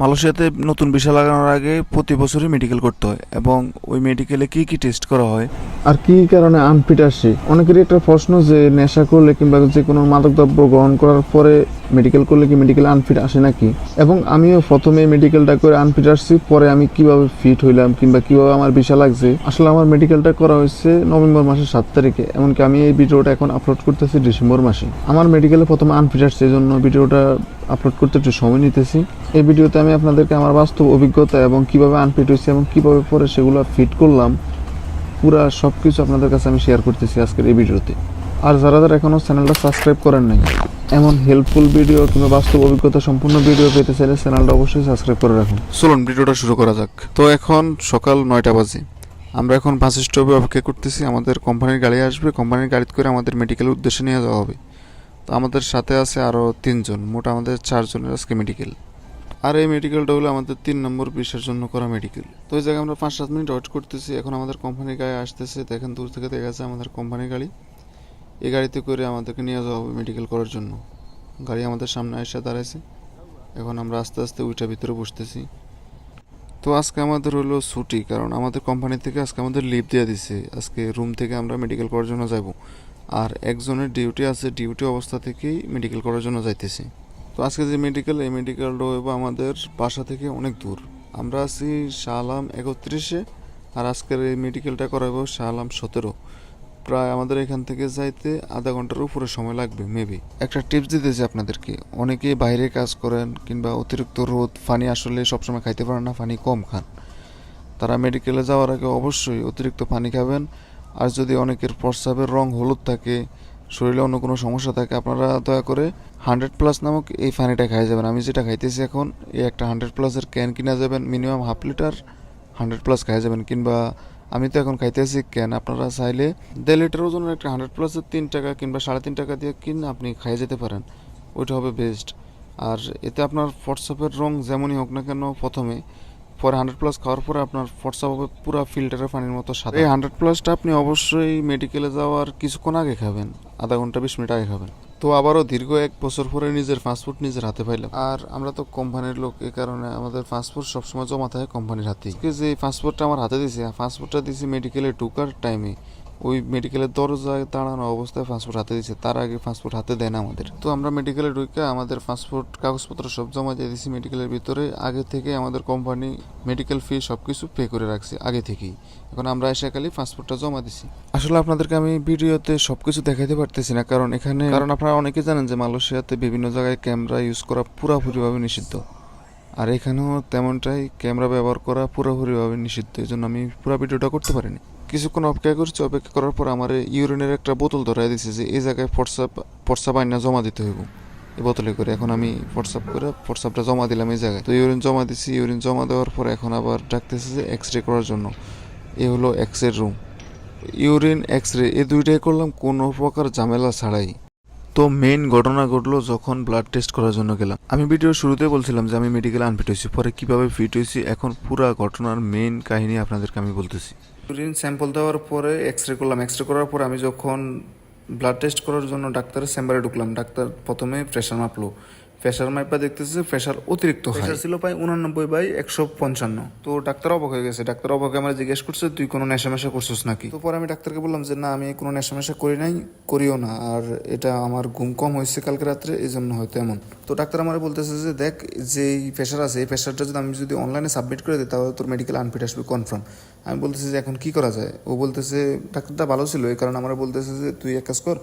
মালয়েশিয়াতে নতুন ভিসা লাগানোর আগে প্রতি বছরই মেডিকেল করতে হয় এবং ওই মেডিকেলে কি কি টেস্ট করা হয়? আর কি কারণে আনফিট আসে? অনেকেরই একটা প্রশ্ন যে নেশা করলে কিংবা যে কোনো মাদক দ্রব্য গ্রহণ করার পরে মেডিকেল করলে কি মেডিকেল আনফিট আসে নাকি? এবং আমিও প্রথমে মেডিকেলটা করে আনফিট আসছি, পরে আমি কীভাবে ফিট হইলাম কিংবা কীভাবে আমার ভিসা লাগছে? আসলে আমার মেডিকেলটা করা হয়েছে নভেম্বর মাসের সাত তারিখে, এমনকি আমি এই ভিডিওটা এখন আপলোড করতেছি ডিসেম্বর মাসে। আমার মেডিকেলে প্রথমে আনফিট আসছে এই জন্য ভিডিওটা আপলোড করতে একটু সময় নিতেছি। এই ভিডিওতে আমি আপনাদেরকে আমার বাস্তব অভিজ্ঞতা এবং কীভাবে আনফিট হয়েছে এবং কীভাবে পরে সেগুলো ফিট করলাম, পুরা সব কিছু আপনাদের কাছে আমি শেয়ার করতেছি আজকের এই ভিডিওতে আর যারা যারা এখনও চ্যানেলটা সাবস্ক্রাইব করেন নাই এমন হেল্পফুল ভিডিও কিংবা বাস্তব অভিজ্ঞতা সম্পূর্ণ ভিডিও পেতে চাইলে চ্যানেলটা অবশ্যই সাবস্ক্রাইব করে রাখুন। চলুন, ভিডিওটা শুরু করা যাক। তো এখন সকাল নয়টা বাজে। আমরা এখন বাস স্টপে অপেক্ষা করতেছি। আমাদের কোম্পানির গাড়ি আসবে। কোম্পানির গাড়িতে করে আমাদের মেডিকেলের উদ্দেশ্যে নিয়ে যাওয়া হবে। তো আমাদের সাথে আছে আরও তিনজন। মোট আমাদের চারজনের আজকে মেডিকেল আর এই মেডিকেলটা হলো আমাদের তিন নম্বর বিষয়ের জন্য করা মেডিকেল তো ওই জায়গায় আমরা পাঁচ সাত মিনিট ওয়েট করতেছি। এখন আমাদের কোম্পানির গাড়ি আসতেছে। দেখেন দূর থেকে দেখা যাচ্ছে আমাদের কোম্পানির গাড়ি। এই গাড়িতে করে আমাদেরকে নিয়ে যাওয়া হবে মেডিকেল করার জন্য। গাড়ি আমাদের সামনে এসে দাঁড়াইছে। এখন আমরা আস্তে আস্তে উইটা ভিতরে বসতেছি। তো আজকে আমাদের হলো ছুটি, কারণ আমাদের কোম্পানি থেকে আজকে আমাদের লিভ দিয়ে দিছে। আজকে রুম থেকে আমরা মেডিকেল করার জন্য যাব আর একজনের ডিউটি আছে ডিউটি অবস্থা থেকেই মেডিকেল করার জন্য যাইতেছি। তো আজকে যে মেডিকেল এই মেডিকেলটা হইব আমাদের বাসা থেকে অনেক দূর। আমরা আছি শাহ আলাম একত্রিশে, আর আজকের এই মেডিকেলটা করাবো শাহ আলাম সতেরো। প্রায় আমাদের এখান থেকে যাইতে আধা ঘণ্টার উপরে সময় লাগবে মেবি একটা টিপস দিতেছি আপনাদেরকে। অনেকেই বাইরে কাজ করেন কিংবা অতিরিক্ত রোদ পানি আসলে সবসময় খাইতে পারেন না পানি কম খান। তারা মেডিকেলে যাওয়ার আগে অবশ্যই অতিরিক্ত পানি খাবেন। আর যদি অনেকের প্রস্রাবের রং হলুদ থাকে, শরীরে অন্য কোনো সমস্যা থাকে, আপনারা দয়া করে হান্ড্রেড প্লাস নামক এই পানিটা খাই যাবেন। আমি যেটা খাইতেছি এখন, এই একটা হান্ড্রেড প্লাসের ক্যান কিনা যাবেন minimum half litre hundred plus খাই যাবেন। কিংবা আমি তো এখন খাইতেছি ক্যান আপনারা চাইলে দেড় লিটার ওজনের একটা হান্ড্রেড প্লাসের তিন টাকা কিংবা সাড়ে তিন টাকা দিয়ে কিনে আপনি খাই যেতে পারেন। ওইটা হবে বেস্ট আর এতে আপনার হোয়াটসঅ্যাপের রং যেমনই হোক না কেন, প্রথমে পরে হান্ড্রেড প্লাস খাওয়ার পরে আপনার হোয়াটসঅ্যাপ হবে পুরো ফিল্টারের পানির মতো সাদা। এই হান্ড্রেড প্লাসটা আপনি অবশ্যই মেডিকেলে যাওয়ার কিছুক্ষণ আগে খাবেন। আধা ঘণ্টা, বিশ মিনিট আগে খাবেন। তো আবারও দীর্ঘ এক বছর পরে নিজের পাসপোর্ট নিজের হাতে পাইলাম। আর আমরা তো কোম্পানির লোক, এ কারণে আমাদের পাসপোর্ট সবসময় জমা থাকে কোম্পানির হাতে যে পাসপোর্টটা আমার হাতে দিছে পাসপোর্টটা দিছি মেডিকেলে টুকার টাইমে ওই মেডিকেলের দরজায় দাঁড়ানো অবস্থায় পাসপোর্ট হাতে দিয়েছে। তার আগে পাসপোর্ট হাতে দেয় না আমাদের। তো আমরা মেডিকেলে ঢুকে আমাদের পাসপোর্ট কাগজপত্র সব জমা দিয়ে দিয়েছি মেডিকেলের ভিতরে। আগে থেকে আমাদের কোম্পানি মেডিকেল ফি সব কিছু পে করে রাখছে আগে থেকেই। এখন আমরা এসে খালি পাসপোর্টটা জমা দিছি। আসলে আপনাদেরকে আমি ভিডিওতে সব কিছু দেখাইতে পারতেছি না কারণ এখানে কারণ আপনারা অনেকে জানেন যে মালয়েশিয়াতে বিভিন্ন জায়গায় ক্যামেরা ইউজ করা পুরোপুরিভাবে নিষিদ্ধ। আর এখানেও তেমনটাই ক্যামেরা ব্যবহার করা পুরোপুরিভাবে নিষিদ্ধ। এই জন্য আমি পুরো ভিডিওটা করতে পারিনি। কিছুক্ষণ অপেক্ষা করছি। অপেক্ষা করার পর আমার ইউরিনের একটা বোতল ধরাই দিছে যে, এই জায়গায় ফটসাপ ফটসাপ আইনা জমা দিতে হইব। এই বোতলে করে এখন আমি ফটসাপ করে ফটসাপটা জমা দিলাম এই জায়গায়। তো ইউরিন জমা দিছি, ইউরিন জমা দেওয়ার পর এখন আবার ডাকতেছে যে এক্স রে করার জন্য। এ হলো X ray room urine X ray এই দুইটাই করলাম, কোনো প্রকার ঝামেলা ছাড়াই। তো মেইন ঘটনা ঘটলো যখন ব্লাড টেস্ট করার জন্য গেলাম। আমি ভিডিওর শুরুতে বলছিলাম যে, আমি মেডিকেল আনফিট হয়েছি, পরে কীভাবে ফিট হয়েছি? এখন পুরা ঘটনার মেইন কাহিনী আপনাদেরকে আমি বলতেছি। ইউরিন স্যাম্পল দেওয়ার পরে এক্স রে করলাম। এক্স রে করার পর আমি যখন ব্লাড টেস্ট করার জন্য ডাক্তারের চেম্বারে ঢুকলাম। ডাক্তার প্রথমে প্রেশার মাপলো। প্রেশার মাইপা দেখতেছে প্রেশার অতিরিক্ত প্রেশার ছিল প্রায় উনানব্বই বাই একশো পঞ্চান্ন। তো ডাক্তার অবাক হয়ে গেছে। ডাক্তার অবাক আমার জিজ্ঞেস করছে তুই কোনো নেশা মেশা করছিস নাকি? তো পরে আমি ডাক্তারকে বললাম যে না আমি কোনো নেশা মেশা করি নাই করিও না। আর এটা আমার ঘুম কম হয়েছে কালকে রাত্রে এই জন্য হয়তো এমন। তো ডাক্তার আমার বলতেছে যে দেখ যে প্রেশার আছে এই প্রেশারটা যদি আমি যদি অনলাইনে সাবমিট করে দিই তাহলে তোর মেডিকেল আনফিট আসবে কনফার্ম আমি বলতেছি যে এখন কি করা যায়? ও বলতেছে ডাক্তারটা ভালো ছিল এই কারণে আমার বলতেছে যে তুই এক কাজ কর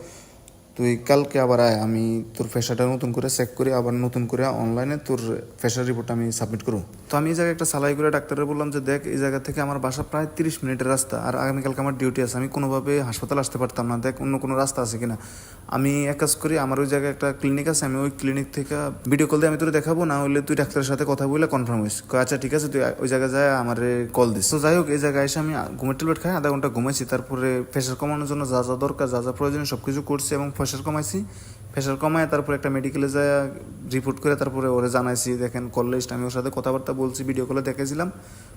তুই কালকে আবার আয়, আমি তোর ফেসারটা নতুন করে চেক করে, আবার নতুন করে অনলাইনে তোর ফেসার রিপোর্ট আমি সাবমিট করব। তো আমি এই জায়গায় একটা সালাই করে ডাক্তারের বললাম যে, দেখ, এই জায়গা থেকে আমার বাসা প্রায় তিরিশ মিনিটের রাস্তা, আর আগামীকালকে আমার ডিউটি আছে। আমি কোনোভাবে হাসপাতাল আসতে পারতাম না। দেখ, অন্য কোনো রাস্তা আছে কিনা? আমি এক কাজ করি, আমার ওই জায়গায় একটা ক্লিনিক আছে, আমি ওই ক্লিনিক থেকে ভিডিও কল দিয়ে আমি তোর দেখাবো, না হলে তুই ডাক্তারের সাথে কথা বলে কনফার্ম হইস। আচ্ছা ঠিক আছে, তুই ওই জায়গায় যায় আমার কল দিস। তো যাই হোক, এই জায়গায় এসে আমি ঘুমের ট্যাবলেট খাই, আধা ঘণ্টা ঘুমাইছি, তারপরে প্রেশার কমানোর জন্য যা যা দরকার, যা যা প্রয়োজনীয় সব কিছু করছি এবং প্রেশার কমাইছি। প্রেশার কমায় তারপর একটা মেডিকেলে যায় রিপোর্ট করে তারপরে ওরে জানাইছি দেখেন কল লিস্ট আমি ওর সাথে কথাবার্তা বলছি ভিডিও কলে দেখেছিলাম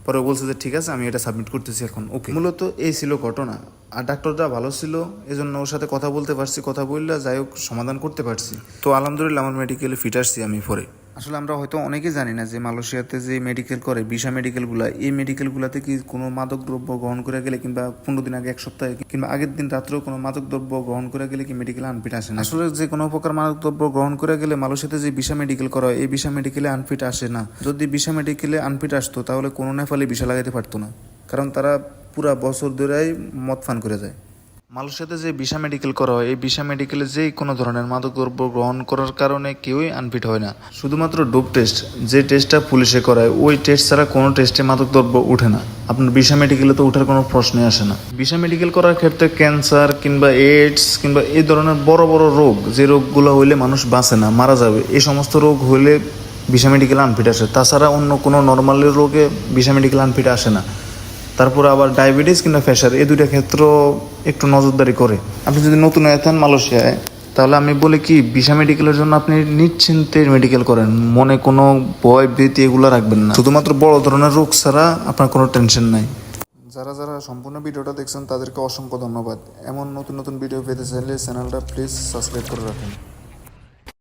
পরে ও বলছে যে ঠিক আছে আমি এটা সাবমিট করতেছি এখন ওকে মূলত এই ছিল ঘটনা। আর ডাক্তাররা ভালো ছিল এই জন্য ওর সাথে কথা বলতে পারছি কথা বললে যাই হোক সমাধান করতে পারছি। তো আলহামদুলিল্লাহ আমার মেডিকেলে ফিট আসছি আমি পরে। আসলে আমরা হয়তো অনেকেই জানি না যে মালয়েশিয়াতে যে মেডিকেল করে বিশা মেডিকেলগুলো এই মেডিকেলগুলোতে কি কোনো মাদক দ্রব্য গ্রহণ করে গেলে কিংবা পনেরো দিন আগে, এক সপ্তাহে কিংবা আগের দিন রাত্রেও কোনো মাদক দ্রব্য গ্রহণ করে গেলে কি মেডিকেল আনফিট আসে না? আসলে যে কোনো প্রকার মাদক দ্রব্য গ্রহণ করে গেলে মালয়েশিয়াতে যে বিশা মেডিকেল করা হয়, এই বিশা মেডিকেলে আনফিট আসে না। যদি বিশা মেডিকেলে আনফিট আসতো, তাহলে কোনো নেপালে বিশা লাগাতে পারতো না। কারণ তারা পুরা বছর ধরেই মদ ফান করে যায়। মালয়েশিয়াতে যে বিশা মেডিকেল করা হয়, এই বিশা মেডিকেলে যে কোনো ধরনের মাদক দ্রব্য গ্রহণ করার কারণে কেউই আনফিট হয় না। শুধুমাত্র ডোপ টেস্ট, যে টেস্টটা পুলিশে করায়, ওই টেস্ট ছাড়া কোনো টেস্টে মাদক দ্রব্য উঠে না। আপনার বিশা মেডিকেলে তো ওঠার কোনো প্রশ্নই আসে না। বিশা মেডিকেল করার ক্ষেত্রে ক্যান্সার কিংবা এইডস কিংবা এই ধরনের বড় বড় রোগ, যে রোগগুলো হইলে মানুষ বাঁচে না, মারা যাবে, এই সমস্ত রোগ হইলে বিশা মেডিকেল আনফিট আসে। তাছাড়া অন্য কোনো নর্মাল রোগে বিশা মেডিকেল আনফিট আসে না। তারপরে আবার ডায়াবেটিস কিংবা প্রেশার এই দুইটা ক্ষেত্র একটু নজরদারি করে। আপনি যদি নতুন হয়ে থাকেন মালয়েশিয়ায়, তাহলে আমি বলি কি বিশা মেডিকেলের জন্য আপনি নিশ্চিন্তে মেডিকেল করেন। মনে কোনো ভয়, ভীতি এগুলো রাখবেন না। শুধুমাত্র বড় ধরনের রোগ ছাড়া আপনার কোনো টেনশন নাই। যারা যারা সম্পূর্ণ ভিডিওটা দেখছেন, তাদেরকে অসংখ্য ধন্যবাদ। এমন নতুন নতুন ভিডিও পেতে চাইলে চ্যানেলটা প্লিজ সাবস্ক্রাইব করে রাখুন।